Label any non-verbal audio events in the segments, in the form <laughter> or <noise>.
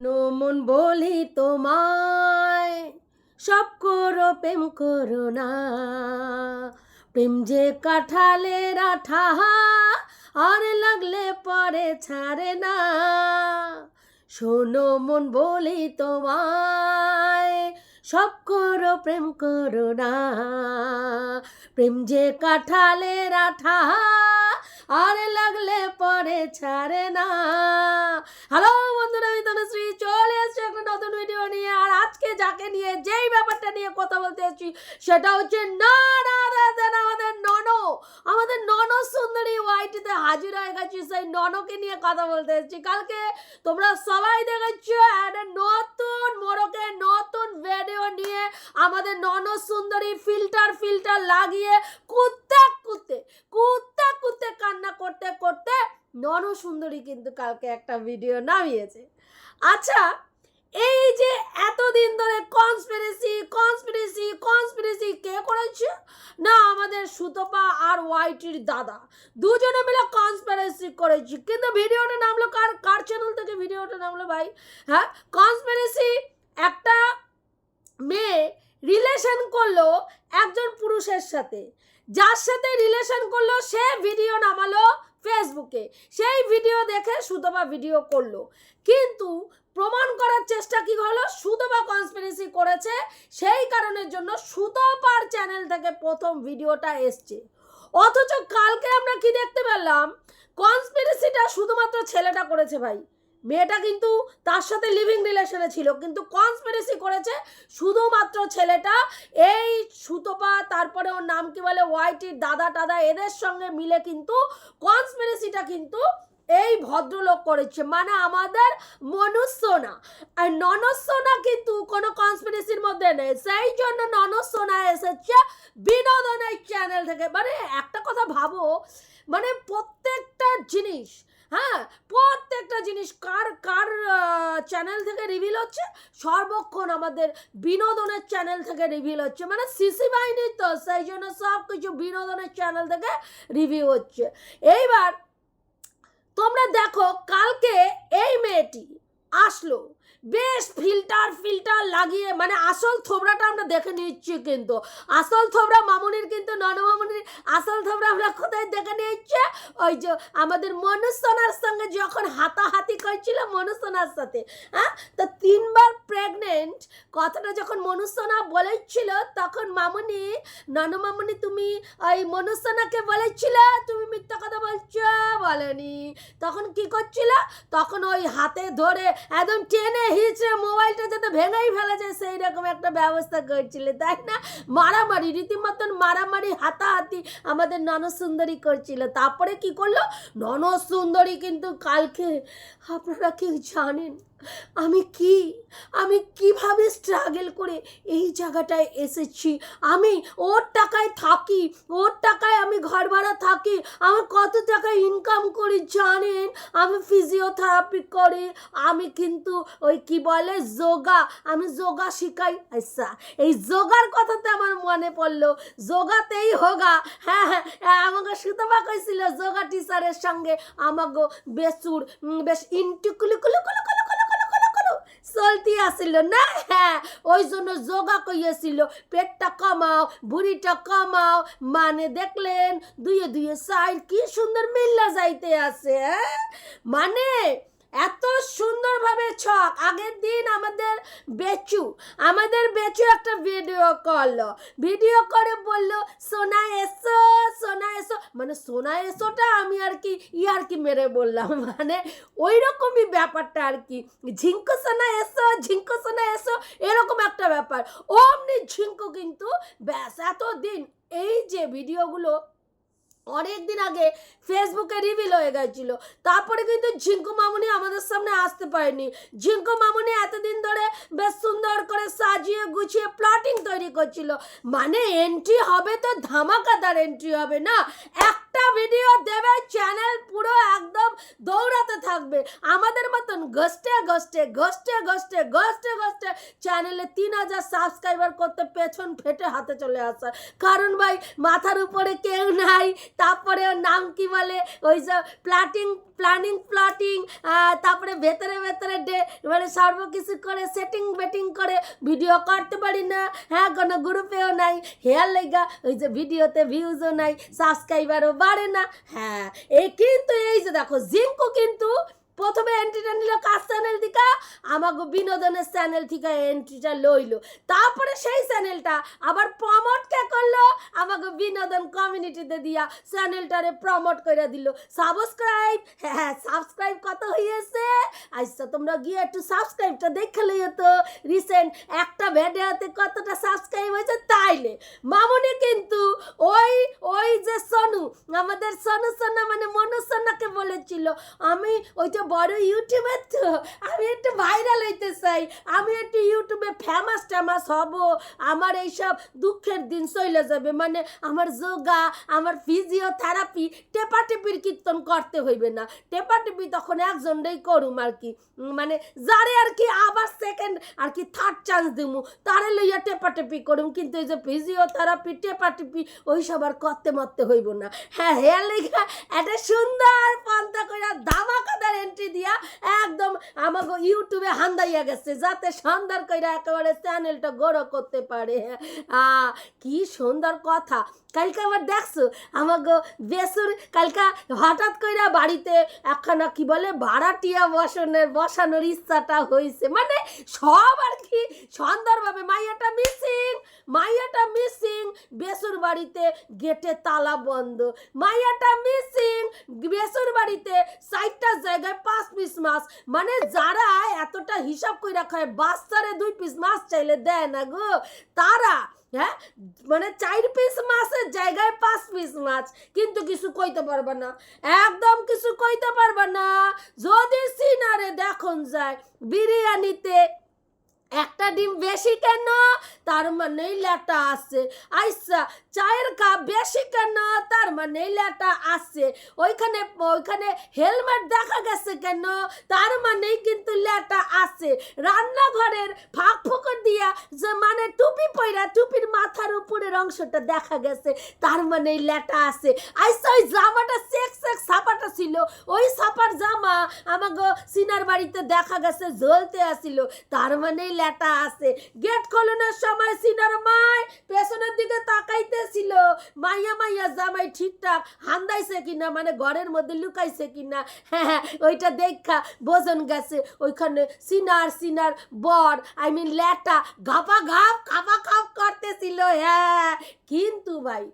মন বলি তোমায়, সব করো প্রেম করো না। প্রেম যে কাঠালের আঠা আর লাগলে পরে ছাড়ে না। শোনো মন বলি তোমায়, সব করো প্রেম করো না। প্রেম যে কাঠালের আঠা আর লাগলে পরে ছাড়ে না। হ্যালো বন্ধুরা, আমি তনুশ্রী, চলে এসেছি একটা নতুন ভিডিও নিয়ে। আর আজকে যাকে নিয়ে, যেই ব্যাপারটা নিয়ে কথা বলতে এসেছি, সেটা হচ্ছে না আমাদের ননো। আমাদের ননো সুন্দরী ওয়াইটিতে হাজির হয়ে গেছি, সেই ননকে নিয়ে কথা বলতে এসেছি। কালকে তোমরা সবাই দেখেছ একটা নতুন মোড়কে, নতুন ভিডিও নিয়ে আমাদের ননো সুন্দরী ফিল্টার ফিল্টার লাগিয়ে কুত্তে কুত্তে কুত্তে কুত্তে কান্না করতে করতে নন সুন্দরী কিন্তু কালকে একটা ভিডিও নামিয়েছে। আচ্ছা এই যে এতদিন ধরে কনস্পিরেসি কনস্পিরেসি কনস্পিরেসি কে করেছে? না, আমাদের সুতপা আর ওয়াইটির দাদা দুজনে মিলে কনস্পিরেসি করেছি। কিন্তু ভিডিওটা নামলো কার? কার চ্যানেল থেকে ভিডিওটা নামলো ভাই? হ্যাঁ কনস্পিরেসি একটা মেয়ে রিলেশন করল একজন পুরুষের সাথে। যার সাথে রিলেশন করল, সে ভিডিও নামালো ফেসবুকে সেই ভিডিও দেখে সুতপা ভিডিও করল। কিন্তু প্রমাণ করার চেষ্টা কি হলো? সুতপা কনস্পিরেসি করেছে। সেই কারণের জন্য সুতপার চ্যানেল থেকে প্রথম ভিডিওটা এসছে। অথচ কালকে আমরা কি দেখতে পেলাম? কনস্পিরেসিটা শুধুমাত্র ছেলেটা করেছে ভাই। মেয়েটা কিন্তু তার সাথে লিভিং রিলেশনে ছিল, কিন্তু কনস্পিরেসি করেছে শুধুমাত্র ছেলেটা। এই সুতপা, তারপরে ওর নাম কি বলে ওয়াইটির দাদা টাদা, এদের সঙ্গে মিলে কিন্তু কনস্পিরেসিটা কিন্তু এই ভদ্রলোক করেছে। মানে আমাদের মনুষ্যনা। আর ননস্যনা কিন্তু কোনো কনস্পিরেসির মধ্যে নেই। সেই জন্য ননস্যনা এসেছে বিনোদনের চ্যানেল থেকে। মানে একটা কথা ভাবো মানে প্রত্যেকটা জিনিস হ্যাঁ প্রত্যেকটা জিনিস কার কার চ্যানেল থেকে রিভিল হচ্ছে? সর্বক্ষণ আমাদের বিনোদনের চ্যানেল থেকে রিভিল হচ্ছে। মানে সিসি বাহিনীর তো, সেই জন্য সব কিছু বিনোদনের চ্যানেল থেকে রিভিউ হচ্ছে। এইবার তোমরা দেখো, কালকে এই মেয়েটি আসলো। বেশ ফিল্টার ফিল্টার লাগিয়ে মানে আসল থোবড়াটা আমরা দেখে নিচ্ছি কিন্তু। আসল থোবড়া মামুনির কিন্তু, নন মামুনির আসল থোবড়া আমরা কোথায় দেখে নিচ্ছি? ওই যে আমাদের মনুষ্যনার সঙ্গে যখন হাতাহাতি করছিল মনুষ্যনার সাথে হ্যাঁ? তো তিনবার প্রেগনেন্ট কথাটা যখন মনুষ্যনা বলেছিল, তখন মামুনি, নন মামুনি, তুমি ওই মনুষ্যনাকে বলেছিল? তুমি মিথ্যা কথা বলছো? বলেনি। তখন কি করছিল? তখন ওই হাতে ধরে একদম টেনে হিচড়ে মোবাইলটা যাতে ভেঙেই ফেলা যায় সেই রকম একটা ব্যবস্থা করছিল, তাই না? মারামারি, রীতিমতন মারামারি, হাতাহাতি আমাদের ননসুন্দরী করছিল। তারপরে কি করল? ননসুন্দরী কিন্তু কালকে আপনারা কেউ জানেন আমি কি? আমি কীভাবে স্ট্রাগল করে এই জায়গাটায় এসেছি? আমি ওর টাকায় থাকি, ওর টাকায় আমি ঘর ভাড়া থাকি, আমার কত টাকা ইনকাম করি জানেন? আমি ফিজিওথেরাপি করি, আমি কিন্তু ওই কি বলে, যোগা, আমি যোগা শিখাই। আচ্ছা এই যোগার কথাতে আমার মনে পড়ল, যোগাতেই হোগা। হ্যাঁ হ্যাঁ, হ্যাঁ আমাকে সুতপা কইছিল যোগা টিচারের সঙ্গে। আমাকে বেচুর বেশ ইন্টু কুলু কুলু কুলু কুলু চলতি আসিল না হ্যাঁ ওই জন্য যোগা কইয়াছিল, পেটটা কমাও ভুড়িটা কমাও মানে দেখলেন, দুয়ে দুয়ে সাইড কি সুন্দর মিল্লা যাইতে আছে হ্যাঁ? মানে এত সুন্দরভাবে ছক। আগের দিন আমাদের বেচু আমাদের বেচু একটা ভিডিও করল। ভিডিও করে বলল, সোনা এসো সোনা এসো। মানে সোনা এসোটা আমি আর কি ইয়ার কি মেরে বললাম। <laughs> মানে ওই রকমই ব্যাপারটা আর কি। ঝিঙ্কু সোনা এসো, ঝিঙ্কু সোনা এসো। এরকম একটা ব্যাপার। অমনি ঝিঙ্কু কিন্তু ব্যাস, এতদিন এই যে ভিডিওগুলো অনেক দিন আগে ফেসবুকে রিভিল হয়ে গেছিল। তারপরে কিন্তু ঝিঙ্কু মামুনি আমাদের সামনে আসতে পারেনি। ঝিঙ্কু মামুনি এতদিন ধরে বেশ সুন্দর করে সাজিয়ে গুছিয়ে প্লটিং তৈরি করছিল। মানে এন্ট্রি হবে তো ধামাকাদার এন্ট্রি হবে না? একটা ভিডিও দেবে চ্যানেল পুরো একদম দৌড়াতে থাকবে। আমাদের মতন গস্টে গস্টে গস্টে গস্টে গস্টে গস্টে চ্যানেলে তিন হাজার সাবস্ক্রাইবার করতে পেছন ফেটে হাতে চলে আসা। কারণ ভাই, মাথার উপরে কেউ নাই তারপরে ওর নাম কি বলে? ওই সব প্লাটিং প্ল্যানিং প্লটিং তারপরে ভেতরে ভেতরে ডে মানে সর্ব কিছু করে সেটিং বেটিং করে ভিডিও করতে পারি না। হ্যাঁ কোনো গ্রুপেও নাই। হেয়ার লেগা, ওই যে ভিডিওতে ভিউজও নাই সাবস্ক্রাইবারও বাড়ে না। হ্যাঁ এই কিন্তু এই যে দেখো জিঙ্কু কিন্তু প্রথমে এন্ট্রিটা নিল কাজ চ্যানেল থেকে আমাকে বিনোদনের চ্যানেল থেকে এন্ট্রিটা লইলো। তারপরে সেই চ্যানেলটা আবার প্রমোট কে করল? আমাকে বিনোদন কমিউনিটিতে দিয়া চ্যানেলটারে প্রমোট করে দিল। সাবস্ক্রাইব হ্যাঁ সাবস্ক্রাইব কত হয়েছে আচ্ছা তোমরা গিয়ে একটু সাবস্ক্রাইবটা দেখে লইও তো। রিসেন্ট একটা ভিডিওতে কতটা সাবস্ক্রাইব হয়েছে তাইলে। মামুনি কিন্তু ওই আমাদের সোনু সোনা মানে মনু সোনাকে বলেছিল, আমি ওইটা বড় ইউটিউবার তো, আমি একটু ভাইরাল হইতে চাই, আমি একটু ইউটিউবে ফেমাস ট্যামাস হব, আমার এইসব দুঃখের দিন চলে যাবে মানে আমার যোগা, আমার ফিজিওথেরাপি টেপাটেপির কীর্তন করতে হইবে না, টেপাটেপি তখন একজনটাই করুম আর কি মানে যারে আর কি আবার সেকেন্ড আর কি থার্ড চান্স দিমু, তারে লইয়া টেপাটেপি করুম, কিন্তু এই যে ফিজিওথেরাপি টেপাটেপি ওই সব আর করতে মরতে হইব না। হ্যাঁ হেয়ার লেখা একটা সুন্দর পন্থা করে ধামাকাদার এন্ট্রি দিয়া একদম আমাকে ইউটিউবে হান্দাইয়া গেছে, যাতে সুন্দর করে একেবারে চ্যানেলটা গড়ো করতে পারে। কি সুন্দর কথা। কালকে আবার দেখছ, আমাকে বেসুর কালকা হঠাৎ করে বাড়িতে একখানা কি বলে, ভাড়াটিয়া বসানোর বসানোর ইচ্ছাটা হয়েছে মানে সব আর কি সুন্দরভাবে, মাইয়াটা মিসিং মাইয়াটা মিসিং বেসুর বাড়িতে গেটে তালা বন্ধ। মাইয়াটা মিসিং বেসুর বাড়িতে চারটা জায়গায় পাঁচ পিস মাছ। মানে যারা এতটা হিসাব করে রাখা হয় বাচ্চারে দুই পিস মাছ চাইলে দেয় না গো। তারা হ্যাঁ মানে চার পিস মাছের জায়গায় পাঁচ পিস মাছ। কিন্তু কিছু কইতে পারবে না। একদম কিছু কইতে পারবে না। যদি সিনারে দেখুন যায়, বিরিয়ানিতে একটা ডিম বেশি কেন? তার মানে লেটা আছে। আইসা, চায়ের কাপ বেশি কেন? তার মানে লেটা আছে। ওইখানে ওইখানে হেলমেট দেখা গেছে কেন? তার মানেই আছে। রান্নাঘরের ফাঁক ফুকর দিয়া যে মানে টুপি পইরা টুপির মাথার উপরের অংশটা দেখা গেছে, তার মানে লেটা আছে। আইসা ওই জামাটা চেক চেক ছাপাটা ছিল। ওই ছাপার জামা আমাকে সিনার বাড়িতে দেখা গেছে, জ্বলতে আসিল তার মানে লেটা আছে। গেট খোলানোর সময় সিনার মাই পেছনের দিকে তাকাইতেছিল। মাইয়া মাইয়া জামাই ঠিকঠাক হান্দাইছে কিনা মানে ঘরের মধ্যে লুকাইছে কিনা হ্যাঁ হ্যাঁ ওইটা দেখা বোঝন গেছে। ওইখানে সিনার সিনার বর আই মিন ল্যাটা ঘাপা ঘাপ খাপা খাপ করতেছিল হ্যাঁ। কিন্তু ভাই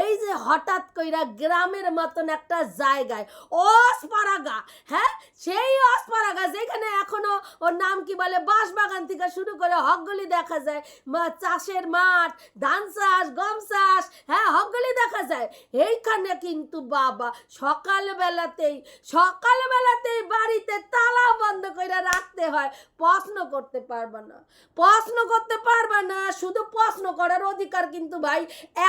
এই যে হঠাৎ কইরা গ্রামের মতন একটা জায়গায় অসপারাগা হ্যাঁ? সেই অসপারাগা যেখানে এখনও ওর নাম কি বলে? বাঁশ বাগান থেকে শুরু করে হকগলি দেখা যায়। মা, চাষের মাঠ, ধান চাষ, গম চাষ হ্যাঁ হকগলি দেখা যায়। এইখানে কিন্তু বাবা সকালবেলাতেই সকালবেলাতেই বাড়িতে তালা বন্ধ করে রাখতে হয়। প্রশ্ন করতে পারবে না। প্রশ্ন করতে পারবে না, শুধু প্রশ্ন করার অধিকার কিন্তু ভাই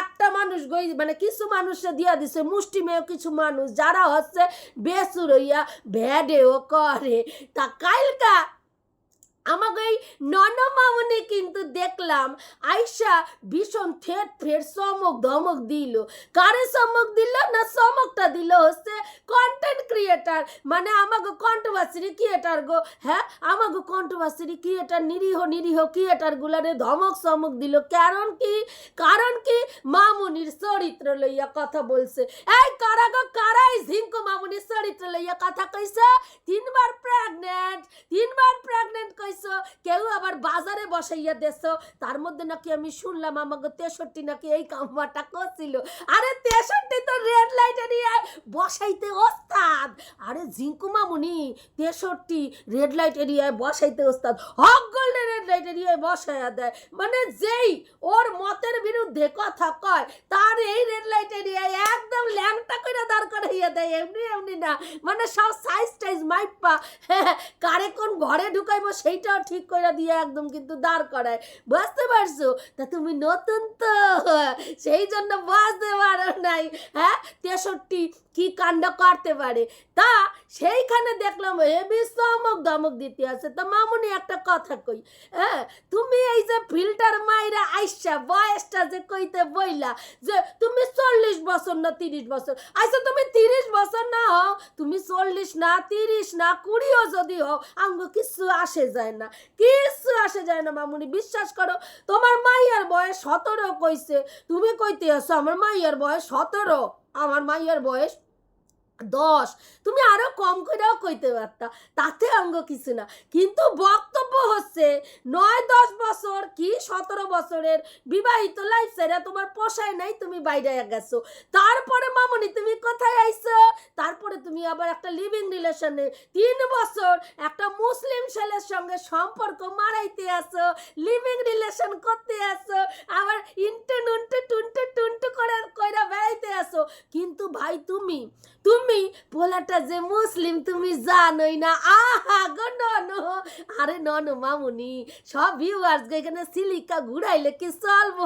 একটা মানুষ গই মানে কিছু মানুষে দিয়া দিছে, মুষ্টিমেয় কিছু মানুষ যারা হচ্ছে বেসুর হইয়া ভ্যাডেও করে। তা কালকা আমাকে এই ননমামনি কিন্তু দেখলাম, আইসা ভীষণ ঠেট ফের চমক ধমক দিল। কারে চমক দিল না চমকটা দিল হচ্ছে কন্টেন্ট ক্রিয়েটার মানে আমাকে কন্ট্রোভার্সি ক্রিয়েটার গো হ্যাঁ? আমাকে কন্ট্রোভার্সি ক্রিয়েটার নিরীহ নিরীহ ক্রিয়েটার গুলারে ধমক চমক দিল। কারণ কি? কারণ কি? মামুনির চরিত্র লইয়া কথা বলছে। এই কারা গো, কারাই ঝিঙ্কু মামুনির চরিত্র লইয়া কথা কইছে? তিনবার প্রেগনেন্ট তিনবার প্রেগনেন্ট কইছো। কেউ আবার বাজারে বসাইয়া দেছো? তার মধ্যে নাকি আমি শুনলাম আমাকে তেষট্টি নাকি এই কামবাটা করছিল। আরে তেষট্টি তো রেড নিয়ে বসাইতে ওস্তাদ। আরে তেষট্টি রেড লাইট এরিয়ায় বসাইতে ওস্তাদ। হক রেড লাইট এরিয়ায় বসাইয়া দেয়। মানে যেই ওর মতের বিরুদ্ধে কথা কয়, তার এই রেড লাইট এরিয়ায় একদম ল্যাংটা করে দাঁড় করাইয়া দেয়। এমনি এমনি না। মানে সব সাইজ টাইজ মাইপা। <laughs> কারে কোন ঘরে ঢুকাইবো সেইটাও ঠিক করে দিয়ে একদম কিন্তু দাঁড় করায়। বুঝতে পারছ? তা তুমি নতুন তো, সেই জন্য বুঝতে পারো নাই হ্যাঁ? তেষট্টি কি কাণ্ড করতে পারে? তা সেইখানে দেখলাম হেবি চমক দমক দিতে আছে তো মামুনি একটা কথা কই হ্যাঁ? তুমি এই যে ফিল্টার মাইরা আইসা বয়সটা যে কইতে বইলা যে তুমি চল্লিশ বছর না তিরিশ বছর আচ্ছা তুমি তিরিশ বছর না হও, তুমি চল্লিশ না তিরিশ না কুড়িও যদি হও, আঙ্গ কিছু আসে যায় না। কিছু আসে যায় না মামুনি, বিশ্বাস করো, তোমার মাইয়ার বয়স সতেরো কইছে। তুমি কইতে আছো আমার মাইয়ার বয়স সতেরো। আমার মাইয়ার বয়স দশ। তুমি আরও কম করেও কইতে পারতা। তাতে অঙ্গ কিছু না। কিন্তু বক্তব্য হচ্ছে, নয়, দশ বছর কি সতেরো বছরের বিবাহিত লাইফ সেরা তোমার পোষায় নাই, তুমি বাইরে গেছো। তারপরে মামনি, তুমি কোথায় আইছো? তারপরে তুমি আবার একটা লিভিং রিলেশনে তিন বছর একটা মুসলিম ছেলের সঙ্গে সম্পর্ক মারাইতে আসো লিভিং রিলেশন করতে আসো আবার ইন্টু নুন্টু টুন্টু টুন্টু করে কইরা বেড়াইতে আসো কিন্তু ভাই, তুমি তুমি পোলাটা যে মুসলিম, তুমি জানোই না। আহা গো ননো, আরে ননো মামুনি, সব ভিউয়ার্স এখানে সিলিকা ঘুরাইলে কি চলবো?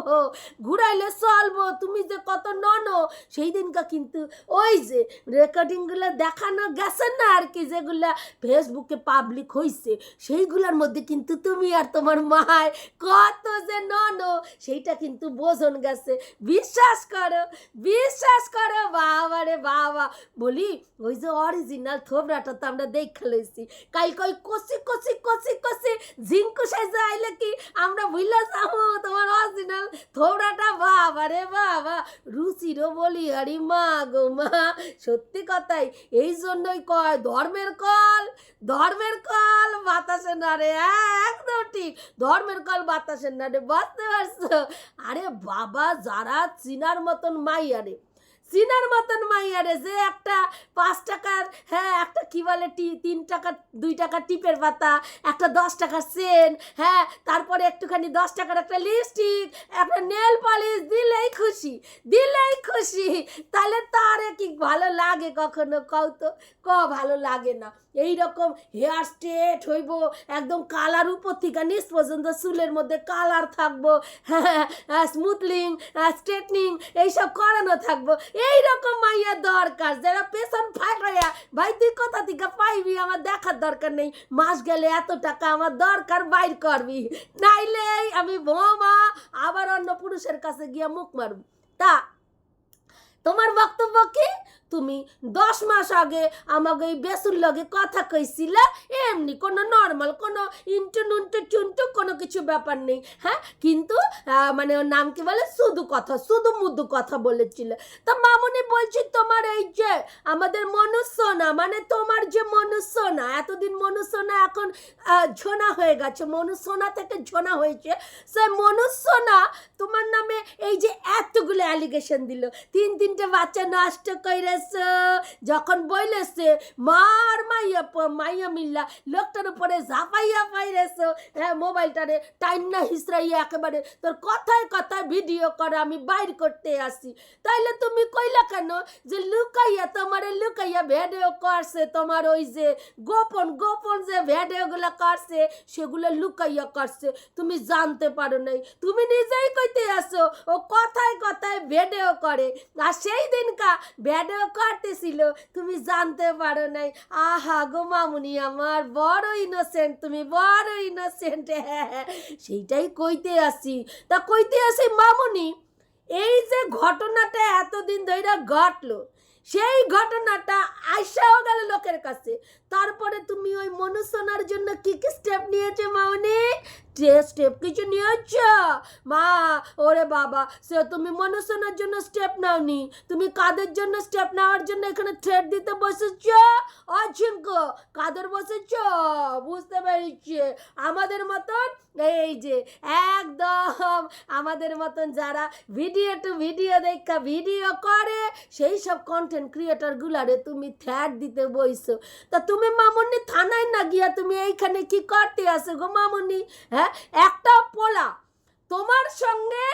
ঘুরাইলে চলবো? তুমি যে কত ননো সেই দিনকা কিন্তু ওই যে রেকর্ডিংগুলো দেখানো গেছে না আর কি, যেগুলা ফেসবুকে পাবলিক হইছে, সেইগুলোর মধ্যে কিন্তু তুমি আর তোমার মায় কত যে ননো, সেইটা কিন্তু বোঝন গেছে। বিশ্বাস করো বিশ্বাস করো, বাবা রে বাবা বলি, ওই যে অরিজিনাল থোবরাটা তো আমরা দেখে লইছি। কাল কই কষি কষি কষি কষি ঝিঙ্কু সাইজে আইলে কি আমরা ভুলে যাব তোমার অরিজিনাল থোবরাটা? বাবা রে বাবা, রুচিরও বলি, আরে মা গো মা, সত্যি কথাই, এই জন্যই কয়, ধর্মের কল ধর্মের কল বাতাসে না রে একদম ঠিক, ধর্মের কল বাতাসের না রে বুঝতে পারছ? আরে বাবা, যারা চিনার মতন মাইয়া রে চিনার মতন মাইয়ারে যে একটা পাঁচ টাকার হ্যাঁ একটা কী বলে টি, তিন টাকা দুই টাকার টিপের পাতা, একটা দশ টাকার সেন হ্যাঁ তারপরে একটুখানি দশ টাকার একটা লিপস্টিক একটা নেল পলিশ দিলেই খুশি দিলেই খুশি। তাহলে তারে কি ভালো লাগে কখনো, কও তো? ক ভালো লাগে না? এই রকম হেয়ার স্ট্রেট হইব, একদম কালার উপর থেকে নিচ পর্যন্ত চুলের মধ্যে কালার থাকব হ্যাঁ স্মুথলিং স্ট্রেটনিং এইসব করানো থাকব। এই রকম মাইয়া দরকার, যারা পেছন ফাঁকাইয়া ভাই, তুই কোথা থেকে পাইবি? আমার দেখার দরকার নেই। মাস গেলে এত টাকা আমার দরকার, বাইর করবি। নাইলে আমি বোমা, আবার অন্য পুরুষের কাছে গিয়ে মুখ মারব। তা, তোমার বক্তব্য কি? তুমি দশ মাস আগে আমাকে এই বেসুর লগে কথা কইছিলে? এমনি কোনো নর্মাল কোনো ইন্টু নুন্টু টুন্টু কোনো কিছু ব্যাপার নেই হ্যাঁ? কিন্তু মানে ওর নাম কি বলে? শুধু কথা, শুধু মুদু কথা বলেছিল। তা মামুনি বলছি তোমার এই যে, আমাদের মনুষ্যনা মানে তোমার যে মনুষ্যনা, এতদিন মনুষ্যনা এখন ঝোনা হয়ে গেছে, মনুষ্যনা থেকে ঝোনা হয়েছে। সে মনুষ্যনা তোমার নামে এই যে এতগুলো অ্যালিগেশন দিল। তিন তিনটে বাচ্চা নষ্ট কইরেছ যখন বইলেছে মার মাইয়া মাইয়া মিল্লা, লোকটার উপরে ঝাপাইয়া পাইরেছ হ্যাঁ মোবাইলটারে টাইম না হিসরাইয়া একেবারে তোর কথায় কথায় ভিডিও করে আমি বাইর করতে আসি। তাইলে তুমি কইলা কেন যে লুকাইয়া, তোমারে লুকাইয়া ভিডিও করছে তোমার ওই যে গোপন গোপন যে ভিডিওগুলো করছে, সেগুলো লুকাইয়া করছে, তুমি জানতে পারো নাই। তুমি নিজেই কইতে আসো, ও কথায় কথায় ভিডিও করে। আর সেই দিনকা ভিডিও করতেছিল তুমি জানতে পারো নাই। আহা গো মামুনি, আমার বড় ইনোসেন্ট তুমি বড় ইনোসেন্ট সেইটাই কইতে আসি। তা কইতে আসি মামুনি, এই যে ঘটনাটা এতদিন ধরে ঘটলো সেই ঘটনাটা আইসাও গেল লোকের কাছে। তারপরে তুমি ওই মনুষ্যনার জন্য কি কি স্টেপ নিয়েছো মামনি স্টেপ কিছু নিয়েছ? মা, ওরে বাবা, সে তুমি মনুষ্যনার জন্য স্টেপ নাওনি। তুমি কাদের জন্য স্টেপ নেওয়ার জন্য এখানে থ্রেড দিতে বসেছ? অঝিঙ্ক, কাদের বসেছ? বুঝতে পেরেছি। আমাদের মতন, এই যে, একদম আমাদের মতন যারা ভিডিও টু ভিডিও দেখা ভিডিও করে, সেই সব কন্টেন্ট ক্রিয়েটারগুলারে তুমি থ্যাট দিতে বইছো। তা তুমি মামুনি থানায় না গিয়া তুমি এইখানে কি করতে আসো গো মামুনি? হ্যাঁ একটা পোলা তোমার সঙ্গে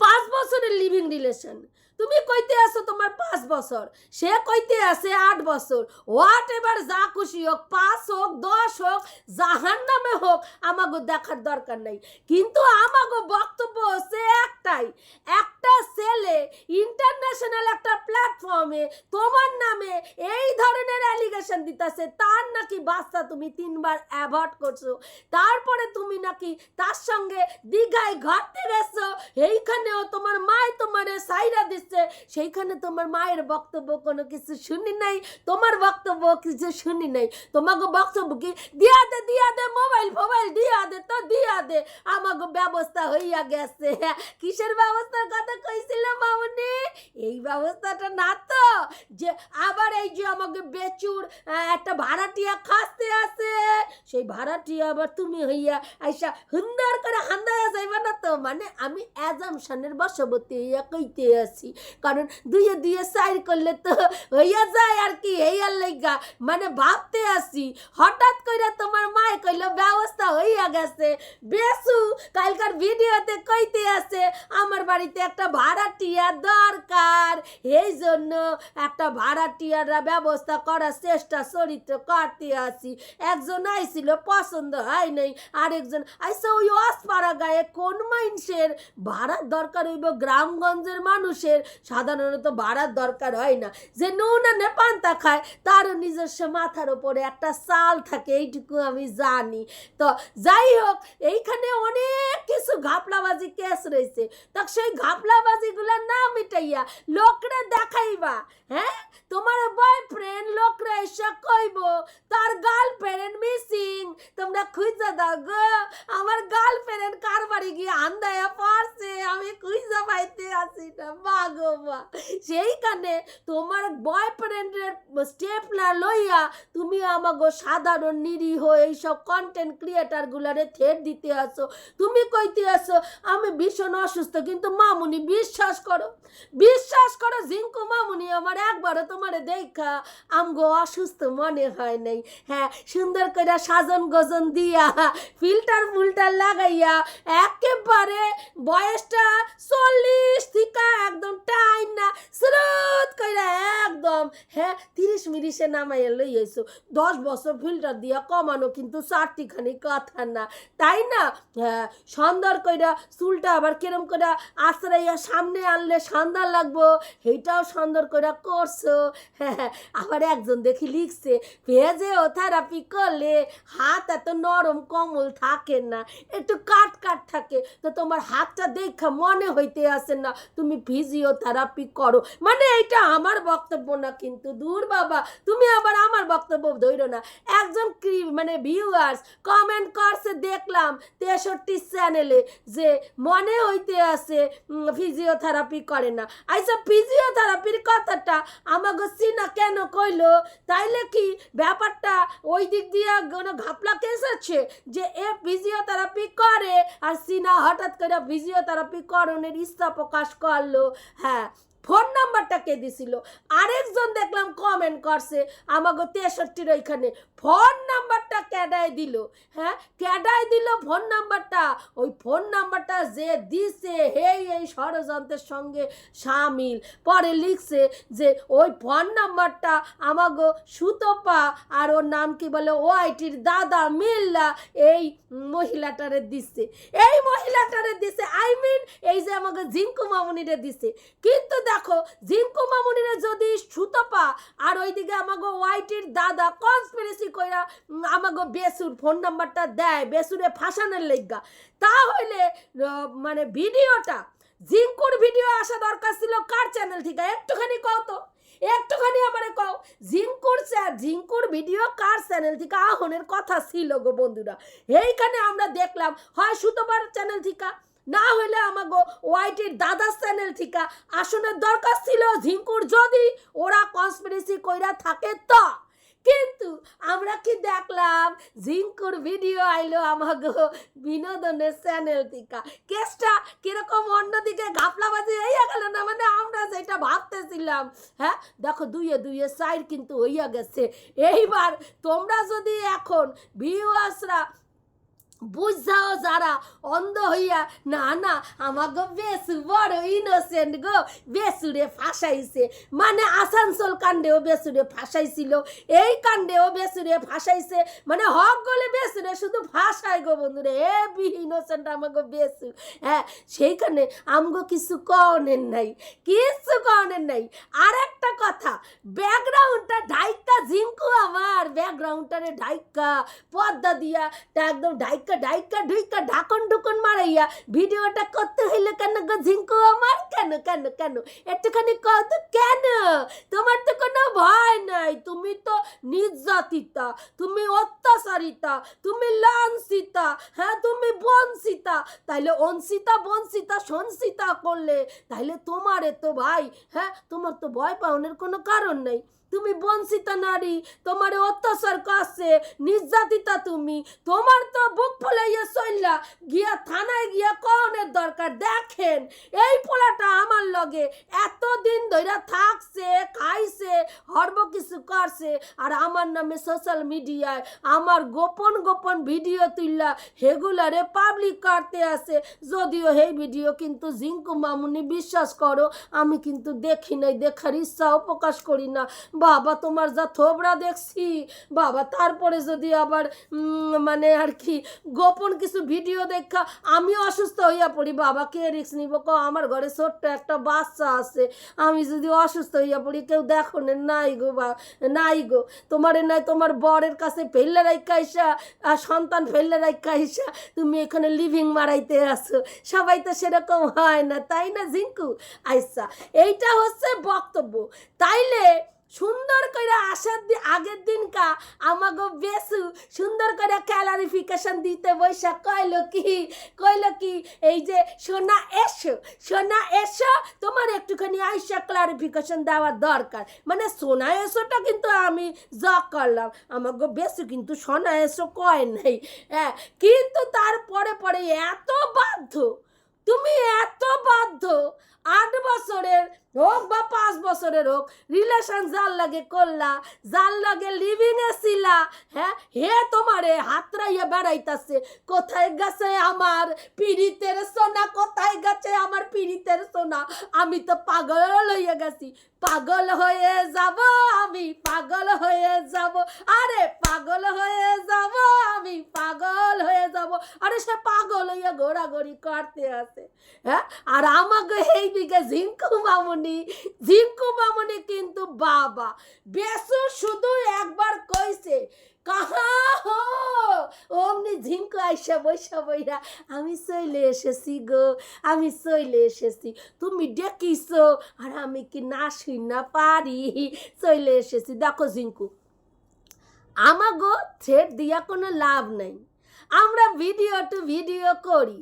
পাঁচ বছরের লিভিং রিলেশন তুমি কইতে আছো তোমার পাঁচ বছর, সে কইতে আছে আট বছর। হোয়াট এবার যা খুশি হোক, পাঁচ হোক, দশ হোক জাহান নামে হোক, আমাগো দেখার দরকার নাই। কিন্তু আমাগো বক্তব্য হচ্ছে একটাই, একটা ছেলে ইন্টারন্যাশনাল একটা প্ল্যাটফর্মে তোমার নামে এই ধরনের অ্যালিগেশন দিতেছে, তার নাকি বাচ্চা তুমি তিনবার অ্যাভয়েড করছ, তারপরে তুমি নাকি তার সঙ্গে দীঘায় ঘুরতে গেছো, এইখানেও তোমার মায় তোমারে সাইরা দিচ্ছে। সেইখানে তোমার মায়ের বক্তব্য কোনো কিছু শুনি নাই, তোমার বক্তব্য কিছু শুনি নাই। তোমাকে বক্তব্য কি? দিয়া দে দিয়া দে, মোবাইল, ফোবাইল, দিয়া দে তো, দিয়া দে। আমাকে ব্যবস্থা হইয়া গেছে। কিসের ব্যবস্থার কথা কইছিল মামুনি? এই ব্যবস্থাটা না তো, যে আবার এই যে আমাকে বেচুর একটা ভাড়াটিয়া খাসতে আছে। সেই ভাড়াটিয়া আবার তুমি হইয়া আইসা হুন্দার করে হান্দায়া যাইবা না তো? মানে আমি অ্যাজামশনের বশবর্তী হইয়া কইতে আছি। কারণ দুইয়ে দুইয়ে সাইড করলে তো হইয়া যায় আর কি, হইয়ার লাইগা। মানে ভাবতে আসি, হঠাৎ কইরা তোমার মায় কইল, ব্যবস্থা হইয়া গেছে। বেসু, কালকার ভিডিওতে কইতে আছে, আমার বাড়িতে একটা ভাড়াটিয়া দরকার। এই জন্য একটা ভাড়াটিয়ারা ব্যবস্থা করার চেষ্টা চরিত্র করতে আসি। একজন আইছিল, পছন্দ হয় নাই, আরেকজন, আইসা ওই অসপাড়া গায়ে কোন মানুষের ভাড়ার দরকার হইব? গ্রামগঞ্জের মানুষের সাধারণত বাড়ার দরকার হয় না। যে নুনা নেপান্তা খায়, তারও নিজস্ব মাথার ওপরে একটা চাল থাকে, এইটুকু আমি জানি। তো যাই হোক, এইখানে অনেক কিছু ঘাপলাবাজি কেস রয়েছে। তা সেই ঘাপলাবাজিগুলো না মিটাইয়া লোকরে দেখাইবা হ্যাঁ? তোমার বয়ফ্রেন্ড লোকরা এসে কইব, তার গার্লফ্রেন্ড মিসিং তোমরা খুঁজে দাও গো। আমার গার্লফ্রেন্ড কার বাড়ি গিয়ে আন্দায়া পারছে আমি খুঁজে পাইতে আসি না মা গো মা। সেইখানে তোমার বয়ফ্রেন্ডের স্টেপ না লইয়া তুমি আমাগো সাধারণ নিরীহ এইসব কন্টেন্ট ক্রিয়েটারগুলারে থেট দিতে আসো। তুমি কইতে আসো আমি ভীষণ অসুস্থ, কিন্তু মামুনি বিশ্বাস করো বিশ্বাস করো, জিঙ্কু মামুনি আমার একবারও তোমার দেখা আমগো অসুস্থ মনে হয় নাই। হ্যাঁ সুন্দর করে সাজন গজন দিয়া ফিল্টার ফুলটার লাগাইয়া একেবারে বয়সটা চল্লিশ থেকে হ্যাঁ তিরিশ মিনিটে নামাইয়া লই আইসো দশ বছর ফিল্টার দিয়া কমানো কিন্তু চারটিখানি কথা না। তাই না? হ্যাঁ সুন্দর কইরা চুলটা আবার কিরম করে আশ্রইয়া সামনে আনলে সন্ধ্যা লাগবো? সেইটাও সুন্দর করে করছ। হ্যাঁ আবার একজন দেখি লিখছে পেঁয়াজে ও থেরাপি করলে হাত এত নরম কমল থাকে না, একটু কাট কাট থাকে। তো তোমার হাতটা দেখা মনে হইতে আসে না, তুমি ফিজিওথেরাপি করো। মানে এইটা আমার বক্তব্য না কিন্তু দূর বাবা, তুমি আবার আমার বক্তব্য ধরো না। একজন মানে ভিউয়ার্স কমেন্ট করছে, দেখলাম তেষট্টি চ্যানেলে যে মনে হইতে আছে ফিজিওথেরাপি করে না। আইসা ফিজিওথেরাপির কথাটা আমাকে সিনা কেন কইলো? তাইলে কি ব্যাপারটা ওই দিক দিয়ে কোনো ঘাপলা কেস আছে? যে এ ফিজিওথেরাপি করে, আর সিনা হঠাৎ করে ফিজিওথেরাপি করণের ইচ্ছা প্রকাশ করল। হ্যাঁ ফোন নাম্বারটা কে দিছিল? আরেকজন দেখলাম কমেন্ট করছে আমাকে তেষট্টির ওইখানে। ফোন নাম্বারটা ক্যাডায় দিল? হ্যাঁ ক্যাডায় দিল ফোন নাম্বারটা? ওই ফোন নাম্বারটা যে দিছে, হেই, এই ষড়যন্ত্রের সঙ্গে সামিল। পরে লিখছে যে, ওই ফোন নাম্বারটা আমাগো সুতপা আর ওর নাম কি বলে? ও ওআইটির দাদা মিল্লা, এই মহিলাটারে দিচ্ছে এই মহিলাটারে দিছে, আই মিন এই যে আমাকে জিঙ্কু মামুনিরে দিছে। কিন্তু দেখো, জিঙ্কু মামুনিরে যদি সুতপা আর ওইদিকে আমাকে ওয়াইটির দাদা কনস্পিরেসি কইরা আমাকে বেসুর ফোন নাম্বারটা দেয়, বেসুরে ফাঁসানের লেগা। তাহলে মানে ভিডিওটা, জিঙ্কুর ভিডিও আসা দরকার ছিল কার চ্যানেল থেকে? একটুখানি কও তো। একটুখানি আমারে কও, জিঙ্কুর জিঙ্কুর ভিডিও কার চ্যানেল থেকে? আহনের কথা ছিল গো বন্ধুরা। এইখানে আমরা দেখলাম, হয় সুতোবার চ্যানেল থেকে না হলে আমাগো ওয়াইটির দাদা চ্যানেল থেকে আসনের দরকার ছিল ঝিঙ্কুর যদি ওরা কনস্পিরেসি কইরা থাকে তো। কিন্তু আমরা কি দেখলাম জিঙ্কুর ভিডিও আইলো আমাগো বিনোদনের চ্যানেল থেকে। কেসটা কীরকম অন্যদিকে ঘাপলাবাজি হইয়া গেল না মানে আমরা যেটা ভাবতেছিলাম হ্যাঁ? দেখো দুইয়ে দুইয়ে সাইড কিন্তু হইয়া গেছে। এইবার তোমরা যদি এখন ভিউয়ার্সরা বুঝাও যারা অন্ধ হইয়া, না না আমাকে বেসু বড় ইনোসেন্ট গো, বেসুরে ফাঁসাইছে। মানে আসানসোল কাণ্ডেও বেসুরে ফাঁসাইছিল, এই কাণ্ডেও বেসুরে ফাঁসাইছে। মানে হক গলে বেসুরে শুধু ফাঁসায় গো বন্ধুরে, এ বি ইনোসেন্ট আমাকে বেসু। হ্যাঁ সেইখানে আমগো কিছু কনের নাই, কিছু কনের নাই। আর একটা কথা, ব্যাকগ্রাউন্ডটা ঢাইকা, ঝিঙ্কু আমার, ব্যাকগ্রাউন্ডটারে ঢাইকা পর্দা দিয়া একদম ঢাইকা ডাইকা ঢুইকা ঢাকন ঢুকন মারাইয়া ভিডিওটা করতে হইলে কেন গো ঝিঙ্কু আমার? কেন কেন কেন? একটুখানি কত কেন? তোমার তো কোনো ভয় নাই। তুমি তো নির্যাতিতা, তুমি অত্যাচারিতা, তুমি লাঞ্ছিতা হ্যাঁ তুমি বঞ্চিতা। তাইলে অনসিতা বঞ্চিতা, সঞ্চিতা করলে তাইলে তোমারে তো ভাই হ্যাঁ তোমার তো ভয় পাওনের কোনো কারণ নেই। তুমি বঞ্চিতা নারী, তোমার অত্যাচার করছে, নির্যাতিতা তুমি। তোমার তো বুক ফুলাইয়া চললা গিয়া থানায় গিয়া কনের দরকার, দেখেন। এই পোলাটা আমার লগে এতদিন ধইরা থাকছে, খাইছে, হর্ব কিছু করছে, আর আমার নামে সোশ্যাল মিডিয়ায় আমার গোপন গোপন ভিডিও তুললা হেগুলারে পাবলিক করতে আছে। যদিও এই ভিডিও কিন্তু জিঙ্কু মামুনি বিশ্বাস করো, আমি কিন্তু দেখি নাই, দেখার ইচ্ছাও প্রকাশ করি না। বাবা তোমার যা থোবরা দেখছি, বাবা তারপরে যদি আবার মানে আর কি গোপন কিছু ভিডিও দেখা, আমি অসুস্থ হইয়া পড়ি, বাবা কে রিক্স নিব ক? আমার ঘরে ছোট্ট একটা বাচ্চা আছে, আমি যদি অসুস্থ হইয়া পড়ি, কেউ দেখো নাই গো বা, নাই গো। তোমার নাই, তোমার বরের কাছে ফেললে রাইকা আইসা, আর সন্তান ফেললে রাইকা আইসা, তুমি এখানে লিভিং মারাইতে আসো সবাই তো সেরকম হয় না, তাই না জিঙ্কু আইসা এইটা হচ্ছে বক্তব্য। তাইলে সুন্দর করে আসার দি আগের দিনকা আমাগো বেসু সুন্দর করে ক্যালারিফিকেশন দিতে বৈশা কইলো কি? কইলো কি? এই যে সোনা এসো সোনা এসো, তোমার একটুখানি আইসা ক্লারিফিকেশন দেওয়ার দরকার। মানে সোনা এসোটা কিন্তু আমি যা করলাম। আমাগো বেসু কিন্তু সোনা এসো কয় নাই। হ্যাঁ কিন্তু তারপরে পরে এত বাধ্য, তুমি এত বাধ্য, আট বছরের হোক বা পাঁচ বছরের হোক রিলেশন যার লাগে করলা, যার লাগে লিভিং এ ছিলা হ্যাঁ? হে তোমারে হাতরাইয়া বেড়াইতাছে, কোথায় গেছে আমার পিড়িতের সোনা, কোথায় গেছে আমার পিড়িতের সোনা? আমি তো পাগল হয়ে গেছি, পাগল হয়ে যাব আমি, পাগল হয়ে যাব, আরে পাগল হয়ে যাব আমি, পাগল হয়ে যাব। আরে সে পাগল হইয়া ঘোরাঘুরি করতে আছে হ্যাঁ? আর আমাকে এই দিকে ঝিঙ্কু মামুনি ঝিঙ্কু মামুনি কিন্তু বাবা। বেসু শুধু একবার কইছে, কাহা হো? অমনি ঝিঙ্কু আইসা বইরা, আমি এসেছি গো, আমি এসেছি। তুমি ডেকিছো আর আমি কি না শুই না পারি চলে এসেছি। দেখো ঝিঙ্কু, আমাগো থ্রেড দিয়া কোনো লাভ নেই। আমরা ভিডিও টু ভিডিও করি,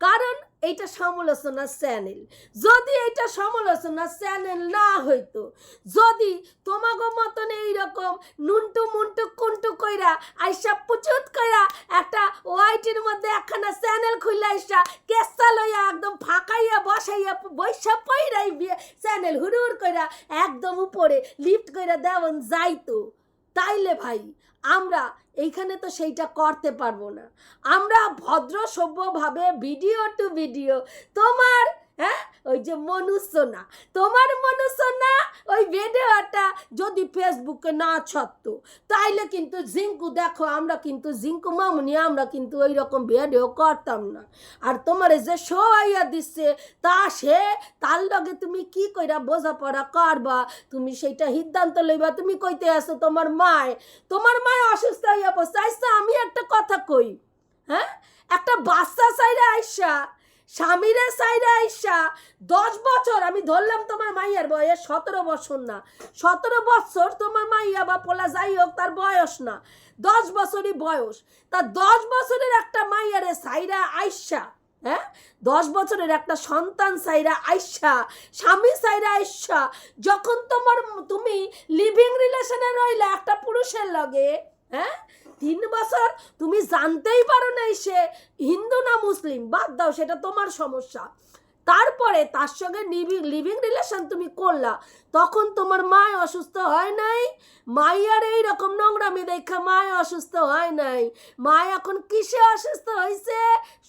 কারণ এইটা সমালোচনা চ্যানেল। যদি এইটা সমালোচনা চ্যানেল না হইতো, যদি তোমাগো মতন এইরকম নুনটু মুন্টু কুন্টু কইরা, আইসা পুচুত কইরা একটা ওয়াইটির মধ্যে একখানা চ্যানেল খুললে আইসা কেসা লইয়া একদম ফাঁকাইয়া বসাইয়া বৈশা পইরাই চ্যানেল হুড়ুর কইরা একদম উপরে লিফট কইরা দেওয়ান যাইতো। তাইলে ভাই, আমরা এইখানে তো সেইটা করতে পারব না। আমরা ভদ্র সভ্যভাবে ভিডিও টু ভিডিও তোমার হ্যাঁ? ওই যে মনুষ্যনা। তোমার মনুষ্যনা ওই ভিডিওটা যদি ফেসবুকে না ছাড়তো, তাইলে কিন্তু জিঙ্কু দেখো, আমরা কিন্তু জিঙ্কু মামুনি, আমরা কিন্তু ওই রকম ভিডিও করতাম না। আর তোমার যে শো আইয়া দিচ্ছে তা সে, তার লগে তুমি কি কইরা বোঝাপড়া করবা? তুমি সেইটা সিদ্ধান্ত লইবা। তুমি কইতে আসো তোমার মায় তোমার মায় অসুস্থ হইয়া বসে আইসা, আমি একটা কথা কই হ্যাঁ? একটা বাচ্চা চাইরা আইসা স্বামীরে চাইরা আইসা দশ বছর, আমি ধরলাম তোমার মাইয়ার বয়স সতেরো বছর না। সতেরো বছর তোমার মাইয়া বা পোলা যাই হোক, তার বয়স না। দশ বছরই বয়স। তা দশ বছরের একটা মাইয়ারে সাইরা আইসা হ্যাঁ? দশ বছরের একটা সন্তান সাইরা আইসা, স্বামী সাইরা আইসা, যখন তোমার, তুমি লিভিং রিলেশনে রইলে একটা পুরুষের লগে হ্যাঁ? তিন বছর তুমি জানতেই পারো না সে হিন্দু না মুসলিম, বাদ দাও, সেটা তোমার সমস্যা। তারপরে তার সঙ্গে লিভিং রিলেশন তুমি করলা। তখন তোমার মায় অসুস্থ হয় নাই। মাইয়ার এই রকম নোংরামি দেখা মায় অসুস্থ হয় নাই। মা এখন কিসে অসুস্থ হয়েছে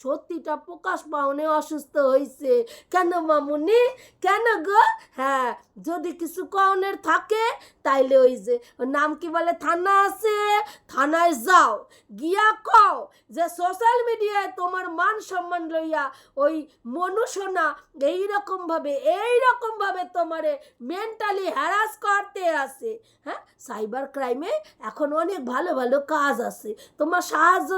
সত্যিটা প্রকাশ পাওনে, অসুস্থ হয়েছে কেন মামুনি? কেন গো? হ্যাঁ যদি কিছু কওনের থাকে, তাইলে ওই যে নাম কি বলে? থানা আছে। থানায় যাও, গিয়া কও যে সোশ্যাল মিডিয়ায় তোমার মান সম্মান লইয়া ওই মনুষনা এইরকমভাবে এইরকমভাবে তোমারে মেন্টালি হ্যারাস করতে আসে। হ্যাঁ? সাইবার ক্রাইমে এখন অনেক ভালো ভালো কাজ আছে। তোমার সাহায্য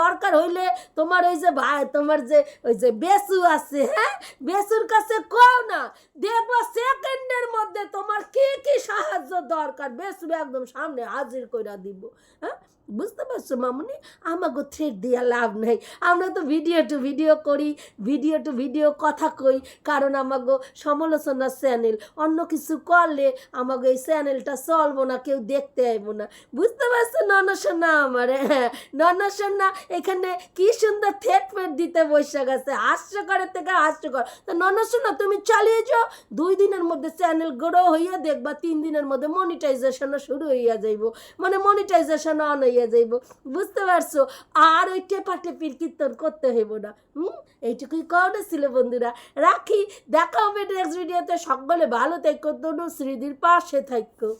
দরকার হইলে তোমার ওই যে ভাই, তোমার যে, ওই যে বেসু আছে হ্যাঁ? বেসুর কাছে কও না। দেখব সেকেন্ডের মধ্যে তোমার কি কি সাহায্য দরকার? বেসু একদম সামনে হাজির করে দিব। হ্যাঁ? বুঝতে পারছ, মামুনি? আমাকে থ্রেড দেওয়া লাভ নাই। আমরা তো ভিডিও টু ভিডিও করি ভিডিও টু ভিডিও কথা কই, কারণ আমাকে সমালোচনার চ্যানেল অন্য কিছু করলে আমাকে এই চ্যানেলটা চলবো না, কেউ দেখতে আইবো না। বুঝতে পারছ, ননসোনা আমার? হ্যাঁ ননসোনা এখানে কি সুন্দর থেট ফেট দিতে বসে গেছে। হাস্যকরের থেকে হাস্যকর। তা ননসোনা, তুমি চালিয়ে যাও। দুই দিনের মধ্যে চ্যানেল গ্রো হইয়া দেখবা, তিন দিনের মধ্যে মনিটাইজেশনও শুরু হইয়া যাইব। মানে মনিটাইজেশন অন হইয়া যাইব। বুঝতে পারছ? আর ওই টেপা কীর্তন করতে হইব না। হুম? এইটুকুই কওনা ছিল বন্ধুরা। রাখি, দেখা হবে নেক্সট ভিডিওতে সকলে ভালো থাকো দোনো শ্রীদির পাশে থাকো